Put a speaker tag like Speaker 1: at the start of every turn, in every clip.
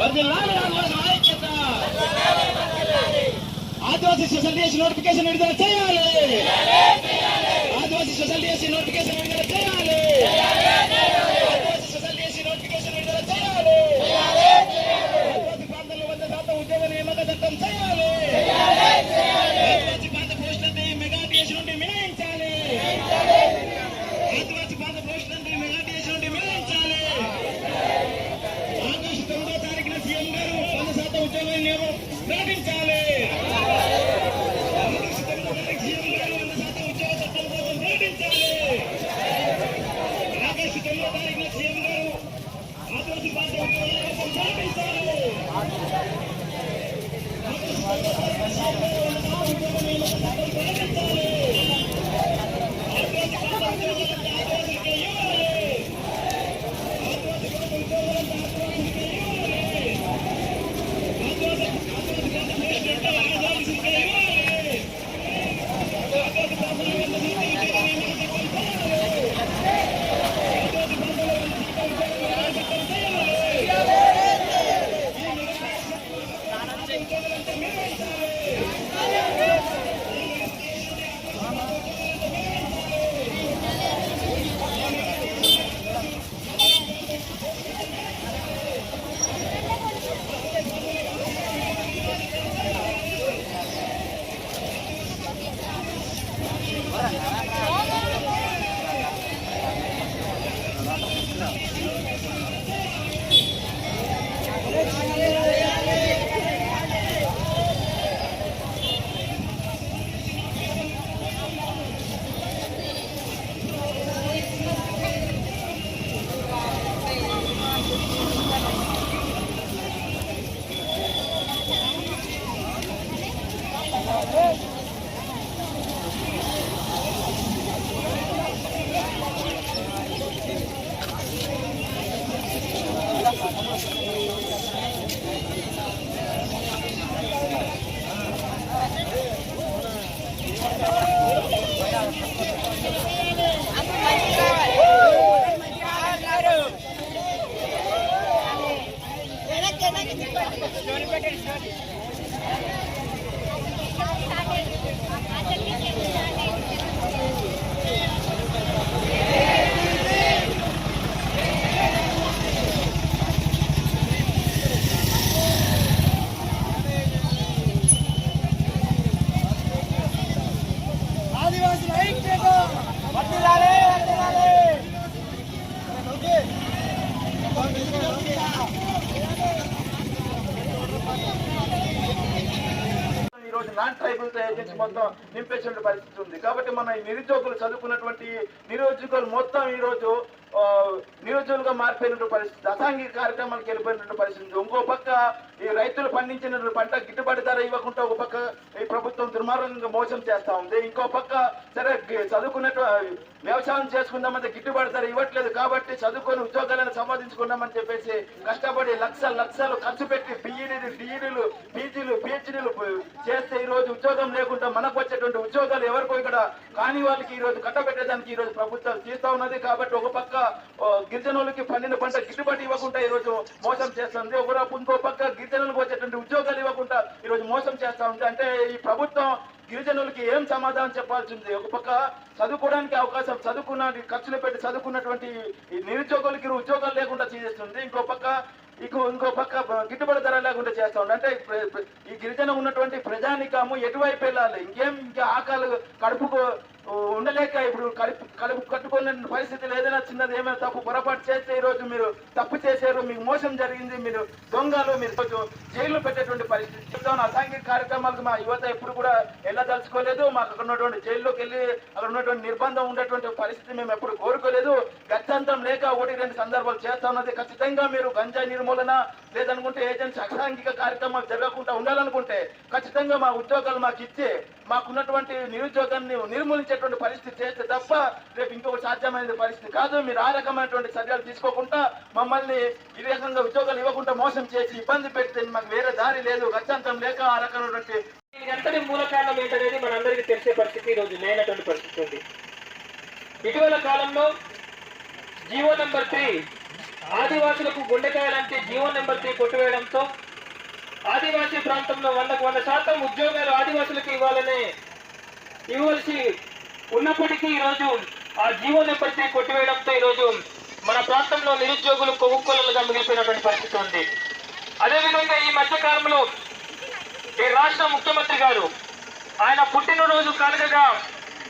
Speaker 1: వర్ధిల్లాలి ఆదివాసుల ఐక్యత ఆదివాసీ స్పెషల్ చేసి నోటిఫికేషన్ విడుదల చేయాలి ఆదివాసీ స్పెషల్ చేసి నోటిఫికేషన్ విడుదల చేయాలి Thank you. మొత్తం నింపేసిన పరిస్థితి ఉంది. కాబట్టి మన నిరుద్యోగులు చదువుకున్నటువంటి నిరుద్యోగులు మొత్తం ఈ నియోజకవర్గం మారిపోయినటువంటి పరిస్థితి అసాంఘిక కార్యక్రమాలకు వెళ్ళిపోయినటువంటి పరిస్థితి. ఇంకో పక్క ఈ రైతులు పండించిన పంట గిట్టుబాటు ధర ఇవ్వకుండా ఒక పక్క ఈ ప్రభుత్వం దుర్మార్గంగా మోసం చేస్తా ఉంది. ఇంకో పక్క సరే చదువుకున్నట్టు వ్యవసాయం చేసుకుందామంటే గిట్టుబాటు ధర ఇవ్వట్లేదు కాబట్టి చదువుకొని ఉద్యోగాలను సంపాదించుకుందామని చెప్పేసి కష్టపడి లక్షలు లక్షలు ఖర్చు పెట్టి బిఈడీలు డిఈడీలు పీజీలు పిహెచ్డీలు చేస్తే ఈ రోజు ఉద్యోగం లేకుండా మనకు వచ్చేటువంటి ఉద్యోగాలు ఎవరికో ఇక్కడ కాని వాళ్ళకి ఈ రోజు కట్టబెట్టడానికి ఈ రోజు ప్రభుత్వం తీస్తా ఉన్నది కాబట్టి ఒక పక్క ఓ, గిరిజనులకి పండిన పంట గిట్టుబాటు ఇవ్వకుండా ఈ రోజు మోసం చేస్తుంది. ఒక ఇంకో పక్క గిరిజనులకు వచ్చేటువంటి ఉద్యోగాలు ఇవ్వకుండా ఈ రోజు మోసం చేస్తా ఉంది. అంటే ఈ ప్రభుత్వం గిరిజనులకి ఏం సమాధానం చెప్పాల్సి ఉంది ఒక పక్క చదువుకోవడానికి అవకాశం చదువుకున్న ఖర్చులు పెట్టి చదువుకున్నటువంటి నిరుద్యోగులకి ఉద్యోగాలు లేకుండా చేస్తుంది. ఇంకో పక్క ఇంకో ఇంకో పక్క గిట్టుబాటు ధర లేకుండా చేస్తా ఉంది. అంటే ఈ గిరిజన ఉన్నటువంటి ప్రజానికము ఎటువైపు వెళ్ళాలి? ఇంకేం ఇంకా ఆకలి కడుపుకు ఉండలేక ఇప్పుడు కలుపు కలుపు కట్టుకునే పరిస్థితులు ఏదైనా చిన్నది ఏమైనా తప్పు పొరపాటు చేస్తే ఈరోజు మీరు తప్పు చేశారు మీకు మోసం జరిగింది మీరు దొంగలు మీరు కొంచెం జైలు పెట్టేటువంటి పరిస్థితి. చూద్దాం అసాంఘిక కార్యక్రమాలకు మా యువత ఎప్పుడు కూడా వెళ్ళదలుచుకోలేదు. మాకు అక్కడ ఉన్నటువంటి జైల్లోకి వెళ్ళి అక్కడ ఉన్నటువంటి నిర్బంధం ఉండేటువంటి పరిస్థితి మేము ఎప్పుడు కోరుకోలేదు. గత్యంతం లేక ఒకటి రెండు సందర్భాలు చేస్తా ఉన్నది. ఖచ్చితంగా మీరు గంజా నిర్మూలన లేదనుకుంటే ఏజెన్సీ అసాంఘిక కార్యక్రమాలు జరగకుండా ఉండాలనుకుంటే ఖచ్చితంగా మా ఉద్యోగాలు మాకు ఇచ్చే మాకున్నటువంటి నిరుద్యోగాన్ని నిర్మూలించేటువంటి పరిస్థితి చేస్తే తప్ప రేపు ఇంకొక సాధ్యమైన పరిస్థితి కాదు. మీరు ఆ రకమైనటువంటి చర్యలు తీసుకోకుండా మమ్మల్ని ఈ రకంగా ఉద్యోగాలు ఇవ్వకుండా మోసం చేసి ఇబ్బంది పెడితే మాకు వేరే దారి లేదు గచ్చంతం లేక ఆ రకమైనటువంటి
Speaker 2: ఎంతటి మూల కారణం ఏంటనేది మనందరికీ తెలిసే పరిస్థితి ఈరోజు లేనటువంటి పరిస్థితి ఉంది. ఇటీవల కాలంలో జీవో నెంబర్ త్రీ ఆదివాసులకు గుండెకాయలంటే జీవో నెంబర్ త్రీ కొట్టివేయడంతో ఆదివాసీ ప్రాంతంలో వందకు వంద శాతం ఉద్యోగాలు ఆదివాసులు ఇవ్వాలని ఇవ్వాల్సి ఉన్నప్పటికీ ఈరోజు ఆ జీవో నెంబర్ త్రీ కొట్టివేయడంతో ఈరోజు మన ప్రాంతంలో నిరుద్యోగులు కొవ్వుకొలలుగా మిగిలిపోయినటువంటి పరిస్థితి ఉంది. అదేవిధంగా ఈ మధ్యకాలంలో ఈ రాష్ట్ర ముఖ్యమంత్రి గారు ఆయన పుట్టినరోజు కానుకగా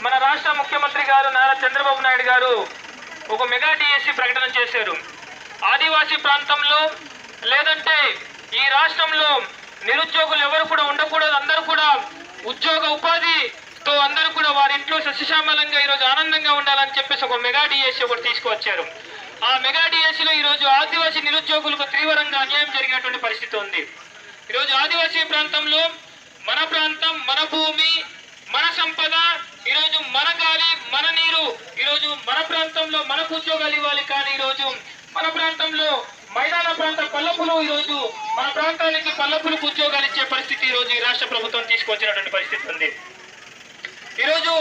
Speaker 2: మన రాష్ట్ర ముఖ్యమంత్రి గారు నారా చంద్రబాబు నాయుడు గారు ఒక మెగా డిఎస్సి ప్రకటన చేశారు. ఆదివాసీ ప్రాంతంలో లేదంటే ఈ రాష్ట్రంలో నిరుద్యోగులు ఎవరు కూడా ఉండకూడదు అందరూ కూడా ఉద్యోగ ఉపాధితో అందరూ కూడా వారి ఇంట్లో సస్యశ్యామలంగా ఈరోజు ఆనందంగా ఉండాలని చెప్పేసి ఒక మెగా డిఎస్సీ ఒకటి తీసుకువచ్చారు. ఆ మెగా డిఎస్సీలో ఈరోజు ఆదివాసీ నిరుద్యోగులకు తీవ్రంగా అన్యాయం జరిగినటువంటి పరిస్థితి ఉంది. ఈరోజు ఆదివాసీ ప్రాంతంలో మన ప్రాంతం మన భూమి మన సంపద ఈరోజు మన గాలి మన నీరు ఈరోజు మన ప్రాంతంలో మనకు ఉద్యోగాలు ఇవ్వాలి కానీ ఈరోజు మన ప్రాంతంలో ప్రాంత పల్లపులు ఈరోజు మన ప్రాంతానికి పల్లపులకు ఉద్యోగాలు ఇచ్చే పరిస్థితి ఈరోజు ఈ రాష్ట్ర ప్రభుత్వం తీసుకొచ్చినటువంటి పరిస్థితి ఉంది. ఈరోజు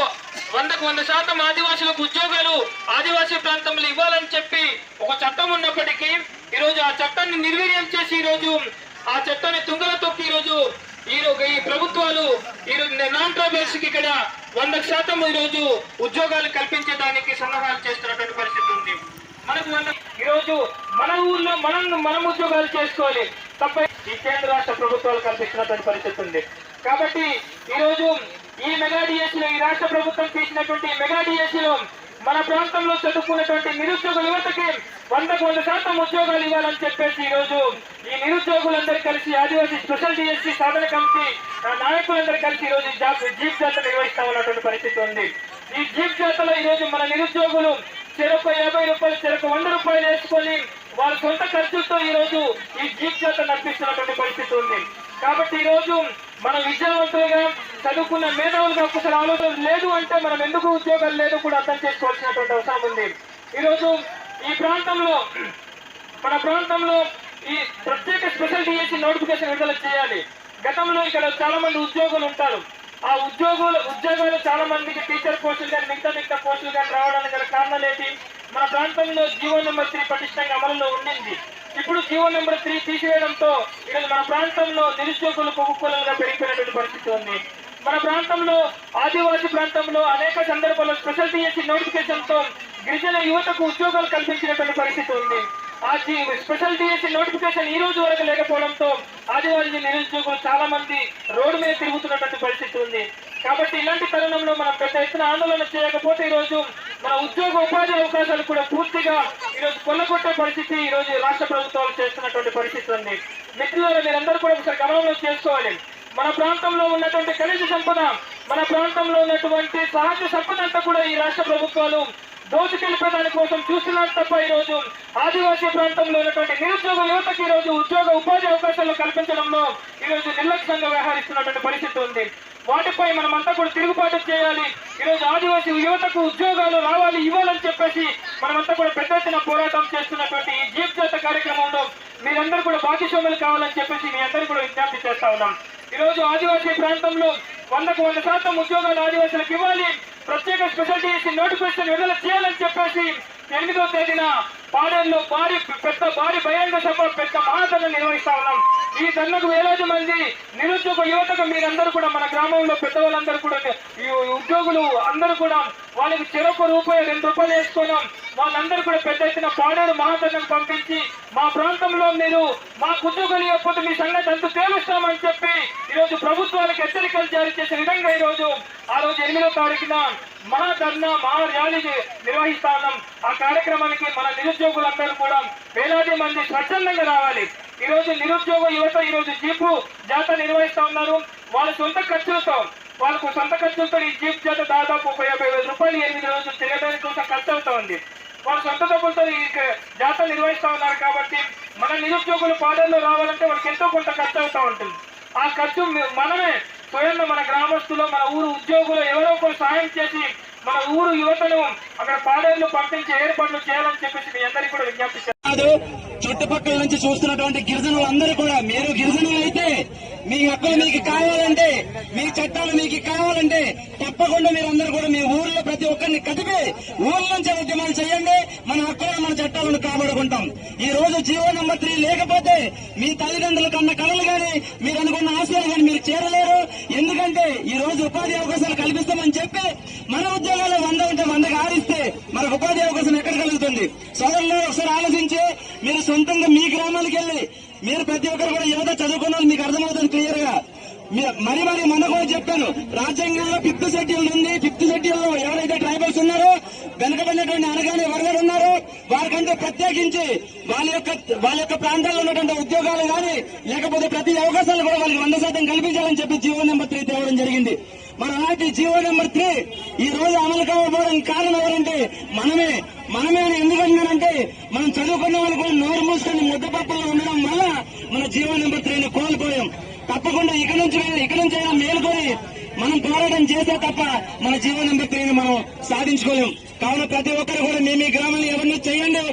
Speaker 2: వందకు వంద శాతం ఆదివాసులకు ఉద్యోగాలు ఆదివాసీ ప్రాంతంలో ఇవ్వాలని చెప్పి ఒక చట్టం ఉన్నప్పటికీ ఈరోజు ఆ చట్టాన్ని నిర్వీర్యం చేసి ఈరోజు ఆ చట్టాన్ని తుంగల తొక్కి ఈరోజు ఈ ఈ ప్రభుత్వాలు ఈరోజు నాన్ ట్రైబల్స్ ఇక్కడ వంద శాతం ఈరోజు ఉద్యోగాలు కల్పించడానికి సన్నాహాలు చేస్తున్నటువంటి పరిస్థితి ఉంది. మనకు వంద ఈరోజు మన ఊర్లో మనం మనం ఉద్యోగాలు చేసుకోవాలి. తప్ప ఈ కేంద్ర రాష్ట్ర ప్రభుత్వాలు కల్పిస్తున్నటువంటి పరిస్థితి ఉంది. కాబట్టి ఈరోజు ఈ మెగా డిఎస్సీలో ఈ రాష్ట్ర ప్రభుత్వం తీసినటువంటి మెగా డిఎస్సీలో మన ప్రాంతంలో చదువుకున్నటువంటి నిరుద్యోగ యువతకి వందకు వంద శాతం ఉద్యోగాలు ఇవ్వాలని చెప్పేసి ఈ రోజు ఈ నిరుద్యోగులందరూ కలిసి ఆదివాసీ స్పెషల్ డిఎస్సీ సాధన కమిటీ ఆ, నాయకులందరూ కలిసి ఈ రోజు జాబ్ జీప్ జాతర నిర్వహిస్తా ఉన్నటువంటి పరిస్థితి ఉంది. ఈ జీప్ జాతరలో ఈ రోజు మన నిరుద్యోగులు చెరకు యాభై రూపాయలు చెరకు వంద రూపాయలు వేసుకొని వాళ్ళ సొంత ఖర్చులతో ఈ రోజు ఈ జీప్ చేత నడిపిస్తున్నటువంటి పరిస్థితి ఉంది. కాబట్టి ఈ రోజు మనం విద్యావంతులుగా చదువుకున్న మేధావులుగా ఒక్కసారి ఆలోచన లేదు అంటే మనం ఎందుకు ఉద్యోగాలు లేదు కూడా అర్థం చేసుకోవాల్సినటువంటి అవసరం ఉంది. ఈరోజు ఈ ప్రాంతంలో మన ప్రాంతంలో ఈ ప్రత్యేక స్పెషల్ డిఎస్సి నోటిఫికేషన్ విడుదల చేయాలి. గతంలో ఇక్కడ చాలా మంది ఉద్యోగులు ఉంటారు. ఆ ఉద్యోగులు ఉద్యోగాలు చాలా మందికి టీచర్ పోస్టులు కానీ మిగతా మిగతా పోస్టులు కానీ రావడానికి గల కారణాలు ఏంటి? మన ప్రాంతంలో జీవో నెంబర్ త్రీ పటిష్టంగా అమలులో ఉండింది. ఇప్పుడు జీవో నెంబర్ త్రీ తీసివేయడంతో ఈరోజు మన ప్రాంతంలో నిరుద్యోగులు కొవ్వుకొలలుగా పెరిగిపోయినటువంటి పరిస్థితి ఉంది. మన ప్రాంతంలో ఆదివాసీ ప్రాంతంలో అనేక సందర్భాల్లో స్పెషల్ టీఎస్సీ నోటిఫికేషన్తో గిరిజన యువతకు ఉద్యోగాలు కల్పించినటువంటి పరిస్థితి ఉంది. ఆ జీ- స్పెషల్ టీఎస్సీ నోటిఫికేషన్ ఈ రోజు వరకు లేకపోవడంతో ఆదివాసీ నిరుద్యోగులు చాలా మంది రోడ్డు మీద తిరుగుతున్నటువంటి పరిస్థితి కాబట్టి ఇలాంటి తరుణంలో మనం పెద్ద ఎత్తున ఆందోళన చేయకపోతే ఈ రోజు మన ఉద్యోగ ఉపాధి అవకాశాలు కూడా పూర్తిగా ఈ రోజు కొల్లగొట్టే పరిస్థితి ఈ రోజు రాష్ట్ర ప్రభుత్వాలు చేస్తున్నటువంటి పరిస్థితి ఉంది. మిత్రులలో మీరందరూ కూడా ఒకసారి గమనంలో చేసుకోవాలి. మన ప్రాంతంలో ఉన్నటువంటి ఖనిజ సంపద మన ప్రాంతంలో ఉన్నటువంటి సహజ సంపద అంతా కూడా ఈ రాష్ట్ర ప్రభుత్వాలు దోచుకెళ్ళిపోయే దాని కోసం చూస్తున్నారు తప్ప ఈ రోజు ఆదివాసీ ప్రాంతంలో ఉన్నటువంటి నిరుద్యోగ యువతకి ఈరోజు రోజు ఉద్యోగ ఉపాధి అవకాశాలు కల్పించడంలో ఈ రోజు నిర్లక్ష్యంగా వ్యవహరిస్తున్నటువంటి పరిస్థితి ఉంది. వాటిపై మనమంతా కూడా తిరుగుబాటు చేయాలి. ఈ రోజు ఆదివాసీ యువతకు ఉద్యోగాలు రావాలి ఇవ్వాలని చెప్పేసి మనమంతా కూడా పెద్ద ఎత్తున పోరాటం చేస్తున్నటువంటి ఈ జీప్ జాత కార్యక్రమంలో మీరందరూ కూడా భాగస్వాములు కావాలని చెప్పేసి మీ అందరూ కూడా విజ్ఞప్తి చేస్తా ఉన్నాం. ఈరోజు ఆదివాసీ ప్రాంతంలో వందకు వంద శాతం ఉద్యోగాలు ఆదివాసులకు ఇవ్వాలి. ప్రత్యేక స్పెషల్ డిఎస్సీ నోటిఫికేషన్ విడుదల చేయాలని చెప్పేసి ఎనిమిదో తేదీన పాడేరులో భారీ పెద్ద భారీ బహిరంగ సభ పెద్ద మహాధరణ నిర్వహిస్తా ఉన్నాం. ఈ ధర్నకు వేలాది మంది నిరుద్యోగ యువతకు మీరందరూ కూడా మన గ్రామంలో పెద్దవాళ్ళందరూ కూడా ఈ ఉద్యోగులు అందరూ కూడా వాళ్ళకి చెరొక రూపాయి రెండు రూపాయలు వేసుకున్నాం. వాళ్ళందరూ కూడా పెద్ద ఎత్తున పాడేరు మహాధరణం పంపించి మా ప్రాంతంలో మీరు మా ఉద్యోగులు ఇవ్వకపోతే మీ సంగతి అంత తేలుస్తామని చెప్పి ఈరోజు ప్రభుత్వాలకు హెచ్చరికలు జారీ చేసే విధంగా ఈరోజు ఆ రోజు ఎనిమిదో తారీఖున మహా మహా ర్యాలీ నిర్వహిస్తా ఉన్నాం. ఆ కార్యక్రమానికి మన నిరుద్యోగులందరూ కూడా వేలాది మంది స్వచ్ఛందంగా రావాలి. ఈరోజు నిరుద్యోగ యువత ఈ రోజు జీపు జాత నిర్వహిస్తా ఉన్నారు. వాళ్ళ సొంత ఖర్చులతో వాళ్ళకు సొంత ఖర్చులతో ఈ జీప్ జాత దాదాపు ఒక యాభై వేల రూపాయలు ఎనిమిది రోజులు తిరగడానికి కొంత ఖర్చు అవుతా ఉంది. వాళ్ళ సొంత డబ్బులతో ఈ జాత నిర్వహిస్తా ఉన్నారు కాబట్టి మన నిరుద్యోగులు పాదల్లో రావాలంటే వాళ్ళకి ఎంతో కొంత ఖర్చు అవుతా ఉంటుంది. ఆ ఖర్చు మనమే స్వయంగా మన గ్రామస్తులు మన ఊరు ఉద్యోగులు ఎవరో ఒకరు సాయం చేసి మన ఊరు యువతను అక్కడ పాడేరులు పంపించి ఏర్పాట్లు చేయాలని చెప్పేసి మీ అందరికీ కూడా విజ్ఞప్తి చేస్తున్నాను.
Speaker 3: చుట్టుపక్కల నుంచి చూస్తున్నటువంటి గిరిజనులు అందరూ కూడా మీరు గిరిజనులు అయితే మీ హక్కులు మీకు కావాలంటే మీ చట్టాలు మీకు కావాలంటే తప్పకుండా మీరందరూ కూడా మీ ఊర్లో ప్రతి ఒక్కరిని కదిపి ఊర్ల నుంచి ఉద్యమాలు చేయండి. మన హక్కులను మన చట్టాలను కాపాడుకుంటాం. ఈ రోజు జీవో నెంబర్ త్రీ లేకపోతే మీ తల్లిదండ్రులు కన్న కళలు గాని మీరు అనుకున్న ఆశలు గాని మీరు చేరలేరు. ఎందుకంటే ఈ రోజు ఉపాధి అవకాశాలు కల్పిస్తామని చెప్పి మన ఉద్యోగాలు వంద ఉంటే వందకు ఆరిస్తే మనకు ఉపాధి అవకాశం ఎక్కడ కలుగుతుంది? సోదరులు ఒకసారి ఆలోచించి మీరు సొంతంగా మీ గ్రామాలకు వెళ్ళి మీరు ప్రతి ఒక్కరు కూడా యువత చదువుకున్న మీకు అర్థమవుతుంది క్లియర్గా మరి మరి మొన్న కూడా చెప్పాను రాజ్యాంగంలో ఫిఫ్త్ షెడ్యూల్ ఉంది ఫిఫ్త్ షెడ్యూల్లో ఎవరైతే ట్రైబల్స్ ఉన్నారో వెనకబడినటువంటి అనగానే వర్గాలు ఉన్నారో వారికంటే ప్రత్యేకించి వాళ్ళ యొక్క వాళ్ళ యొక్క ప్రాంతాల్లో ఉన్నటువంటి ఉద్యోగాలు కానీ లేకపోతే ప్రతి అవకాశాలు కూడా వాళ్ళకి వంద శాతం కల్పించాలని చెప్పి జీవో నెంబర్ త్రీ తేవడం జరిగింది. మరి అలాంటి జీవో నెంబర్ త్రీ ఈ రోజు అమలు కాకపోవడానికి కారణం ఎవరంటే మనమే. మనమే అని ఎందుకంటున్నానంటే మనం చదువుకున్న వాళ్ళు కూడా నోరు మూసుకొని ముద్దపప్పుల్లో ఉండడం వల్ల మన జీవో నెంబర్ త్రీని కోల్పోయాం. తప్పకుండా ఇక నుంచి ఇక నుంచి అయినా మేలుకొని మనం పోరాటం చేస్తే తప్ప మన జీవో నెంబర్ త్రీని మనం సాధించుకోలేం. కావున ప్రతి ఒక్కరు కూడా మీ మీ గ్రామంలో ఎవరిని చేయండి.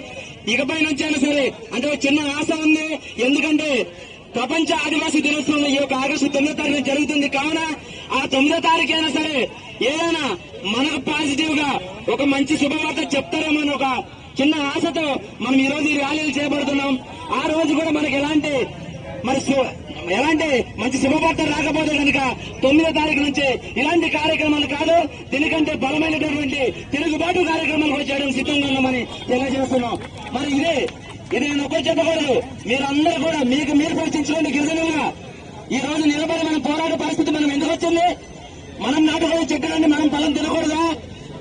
Speaker 3: ఇకపై నుంచి అయినా సరే అంటే ఒక చిన్న ఆశ ఉంది. ఎందుకంటే ప్రపంచ ఆదివాసీ దినోత్సవం ఈ యొక్క ఆగస్టు తొమ్మిదో తారీఖు జరుగుతుంది. కావున ఆ తొమ్మిదో తారీఖు అయినా సరే ఏదైనా మనకు పాజిటివ్గా ఒక మంచి శుభవార్త చెప్తారేమో అని ఒక చిన్న ఆశతో మనం ఈ రోజు ఈ ర్యాలీలు చేపడుతున్నాం. ఆ రోజు కూడా మనకి ఎలాంటి మరి సు- ఎలాంటి మంచి శుభవార్త రాకపోతే కనుక తొమ్మిదో తారీఖు నుంచి ఇలాంటి కార్యక్రమాలు కాదు దీనికంటే బలమైనటువంటి తిరుగుబాటు కార్యక్రమాలు కూడా చేయడం సిద్ధంగా ఉన్నామని తెలియజేస్తున్నాం. మరి ఇదే ఇది నేను ఒకటి చెప్పకూడదు. మీరందరూ కూడా మీకు మీరు ప్రశ్నించుకోండి గిరిజనులుగా ఈ రోజు నిలబడి మనం పోరాట పరిస్థితి మనం ఎందుకు వచ్చింది? మనం నాటుకొని చెట్టునండి మనం పొలం తినకూడదా?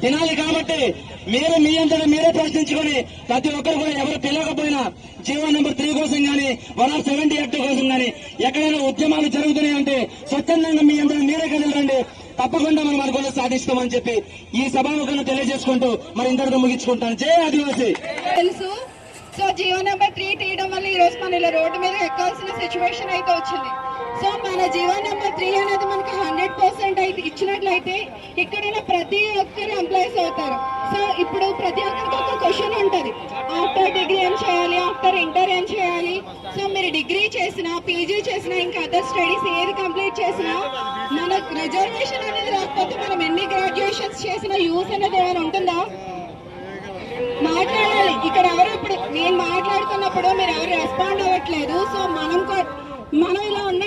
Speaker 3: తినాలి కాబట్టి మీరు మీ అంతటా మీరే ప్రశ్నించుకొని ప్రతి ఒక్కరు కూడా ఎవరు పిలవకపోయినా జీవో నెంబర్ త్రీ కోసం గానీ వన్ ఆఫ్ సెవెంటీ ఎయిట్ కోసం కానీ ఎక్కడైనా ఉద్యమాలు జరుగుతున్నాయి అంటే స్వచ్ఛందంగా మీ అందరూ మీరే కదలండి తప్పకుండా మనం అనుకున్న సాధిస్తామని చెప్పి ఈ సభాముఖంగా తెలియజేసుకుంటూ మరి ఇంతటితో ముగించుకుంటాను. జయ ఆదివాసీ!
Speaker 4: తెలుసు. సో జియో నెంబర్ త్రీ తీయడం వల్ల ఈ రోజు మన ఇలా రోడ్డు మీద ఎక్కాల్సిన సిచ్యువేషన్ అయితే వచ్చింది. సో మన జియో నెంబర్ త్రీ అనేది మనకి హండ్రెడ్ పర్సెంట్ అయితే ఇచ్చినట్లయితే ఇక్కడ ప్రతి ఒక్కరు ఎంప్లాయీస్ అవుతారు. సో ఇప్పుడు ప్రతి ఒక్కరికి ఒక క్వశ్చన్ ఉంటుంది. ఆఫ్టర్ డిగ్రీ ఏం చేయాలి? ఆఫ్టర్ ఇంటర్ ఏం చేయాలి? సో మీరు డిగ్రీ చేసినా పీజీ చేసినా ఇంకా అదర్ స్టడీస్ ఏది కంప్లీట్ చేసినా మనకు రిజర్వేషన్ అనేది రాకపోతే మనం ఎన్ని గ్రాడ్యుయేషన్స్ చేసినా యూస్ అనేది ఏమైనా ఉంటుందా? ఇక్కడ ఎవరు ఇప్పుడు నేను మాట్లాడుతున్నప్పుడు మీరు ఎవరు రెస్పాండ్ అవ్వట్లేదు. సో మనం మనం ఇలా ఉన్న